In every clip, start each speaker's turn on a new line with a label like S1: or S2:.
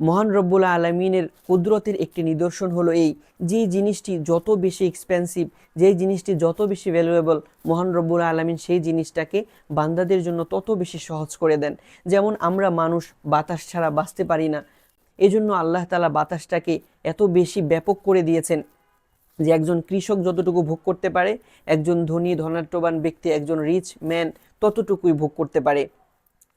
S1: মহান রব্বুল আলমিনের কুদরতের একটি নিদর্শন হলো এই, যে জিনিসটি যত বেশি এক্সপেন্সিভ যে জিনিসটি যত বেশি ভ্যালুয়েবল মহান রব্বুল আলমিন সেই জিনিসটাকে বান্দাদের জন্য তত বেশি সহজ করে দেন। যেমন আমরা মানুষ বাতাস ছাড়া বাঁচতে পারি না, এজন্য আল্লাহ তালা বাতাসটাকে এত বেশি ব্যাপক করে দিয়েছেন যে একজন কৃষক যতটুকু ভোগ করতে পারে, একজন ধনী ধনাট্যবান ব্যক্তি, একজন রিচ ম্যান ততটুকুই ভোগ করতে পারে।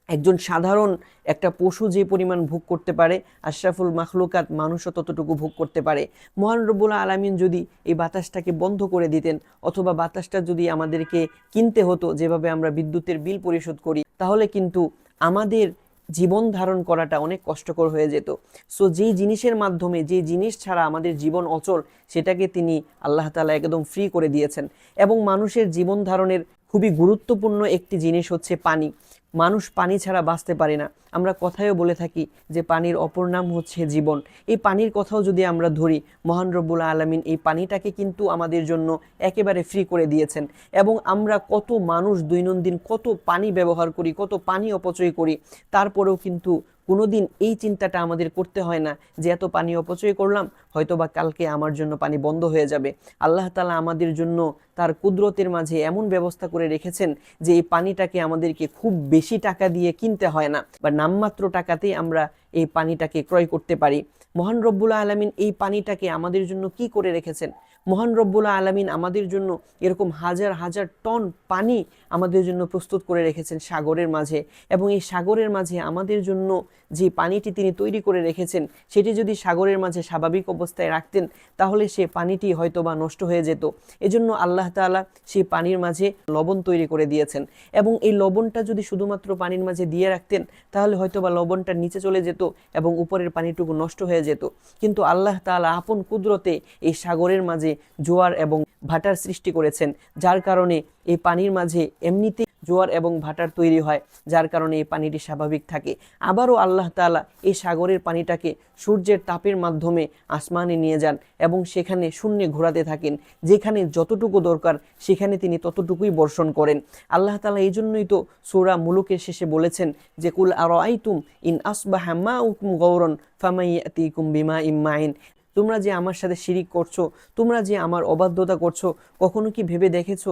S1: একজন সাধারণ একটা পশু যে পরিমাণ ভোগ করতে পারে, আশরাফুল মাখলুকাত মানুষও ততটুকু ভোগ করতে পারে। মহান রব্বুল আলমিন যদি এই বাতাসটাকে বন্ধ করে দিতেন অথবা বাতাসটা যদি আমাদেরকে কিনতে হতো যেভাবে আমরা বিদ্যুতের বিল পরিশোধ করি, তাহলে কিন্তু আমাদের জীবন ধারণ করাটা অনেক কষ্টকর হয়ে যেত। সো যেই জিনিসের মাধ্যমে যে জিনিস ছাড়া আমাদের জীবন অচল, সেটাকে তিনি আল্লাহ তালা একদম ফ্রি করে দিয়েছেন। এবং মানুষের জীবন ধারণের খুবই গুরুত্বপূর্ণ একটি জিনিস হচ্ছে পানি। মানুষ পানি ছাড়া বাঁচতে পারে না। আমরা কথায়ও বলে থাকি যে পানির অপর নাম হচ্ছে জীবন। এই পানির কথাও যদি আমরা ধরি, মহান রব্বুল আলমিন এই পানিটাকে কিন্তু আমাদের জন্য একেবারে ফ্রি করে দিয়েছেন। এবং আমরা কত মানুষ দৈনন্দিন কত পানি ব্যবহার করি, কত পানি অপচয় করি, তারপরেও কিন্তু কোনোদিন এই চিন্তাটা আমাদের করতে হয় না যে এত পানি অপচয় করলাম হয়তো বা কালকে আমার জন্য পানি বন্ধ হয়ে যাবে। আল্লাহ তালা আমাদের জন্য তার কুদরতের মাঝে এমন ব্যবস্থা করে রেখেছেন যে এই পানিটাকে আমাদেরকে খুব বেশি টাকা দিয়ে কিনতে হয় না, বা নামমাত্র টাকাতেই আমরা এই পানিটাকে ক্রয় করতে পারি। মহান রব্বুল আলমিন এই পানিটাকে আমাদের জন্য কি করে রেখেছেন? মহান রব্বুল্লা আলমিন আমাদের জন্য এরকম হাজার হাজার টন পানি আমাদের জন্য প্রস্তুত করে রেখেছেন সাগরের মাঝে এবং এই সাগরের মাঝে আমাদের জন্য যে পানিটি তিনি তৈরি করে রেখেছেন, সেটি যদি সাগরের মাঝে স্বাভাবিক অবস্থায় রাখতেন, তাহলে সে পানিটি হয়তো বা নষ্ট হয়ে যেত। এজন্য আল্লাহ তাআলা সেই পানির মাঝে লবণ তৈরি করে দিয়েছেন এবং এই লবণটা যদি শুধুমাত্র পানির মাঝে দিয়ে রাখতেন, তাহলে হয়তো বা লবণটা নিচে চলে যেত এবং উপরের পানিটুকু নষ্ট হয়ে যেত। কিন্তু আল্লাহ তাআলা আপন কুদরতে এই সাগরের মাঝে জোয়ার এবং ভাটার সৃষ্টি করেছেন, যার কারণে এই পানির মাঝে এমনিতে জোয়ার এবং ভাটার তৈরি হয়, যার কারণে এই পানিটি স্বাভাবিক থাকে। আবারও আল্লাহ তাআলা এই সাগরের পানিটাকে সূর্যের তাপের মাধ্যমে আসমানে নিয়ে যান এবং সেখানে শূন্যে ঘোরাতে থাকেন। যেখানে যতটুকু দরকার, সেখানে তিনি ততটুকুই বর্ষণ করেন। আল্লাহ তালা এই জন্যই তো সূরা মুলুকের শেষে বলেছেন যে, কুল আর আইতুম ইন আসবাহা মা উকুম গৌরন ফামাইয়াতিকুম বিমা ইম্মাইন তোমরা যে আমার সাথে শিরিক করছ, তোমরা যে আমার অবাধ্যতা করছ, কখনো কি ভেবে দেখেছ?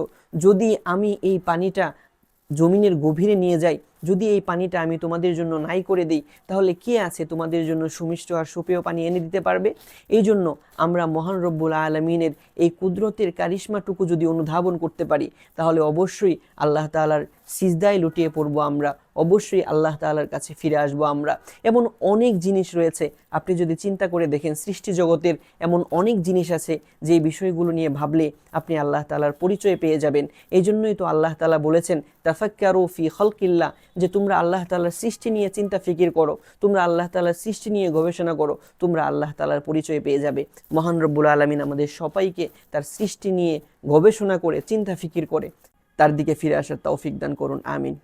S1: যদি আমি এই পানিটা জমিনের গভীরে নিয়ে যাই, যদি এই পানিটা আমি তোমাদের জন্য নাই করে দিই, তাহলে কে আছে তোমাদের জন্য সুমিষ্ট আর সুপেয় পানি এনে দিতে পারবে? এই জন্য আমরা মহান রব্বুল আলমিনের এই কুদরতের কারিশ্মাটুকু যদি অনুধাবন করতে পারি, তাহলে অবশ্যই আল্লাহ তালার সিজদায় লুটিয়ে পড়ব আমরা। অবশ্যই আল্লাহ তালার কাছে ফিরে আসব আমরা। এমন অনেক জিনিস রয়েছে, আপনি যদি চিন্তা করে দেখেন সৃষ্টি জগতের এমন অনেক জিনিস আছে যে বিষয়গুলো নিয়ে ভাবলে আপনি আল্লাহ তালার পরিচয় পেয়ে যাবেন। এই জন্যই তো আল্লাহ তালা বলেছেন, তাফাক্কারু ফি হলকিল্লা যে তোমরা আল্লাহ তালার সৃষ্টি নিয়ে চিন্তা ফিকির করো, তোমরা আল্লাহ তালার সৃষ্টি নিয়ে গবেষণা করো, তোমরা আল্লাহ তালার পরিচয় পেয়ে যাবে। মহান রব্বুল আলমিন আমাদের সবাইকে তার সৃষ্টি নিয়ে গবেষণা করে, চিন্তা ফিকির করে, তার দিকে ফিরে আসার তৌফিক দান করুন, আমিন।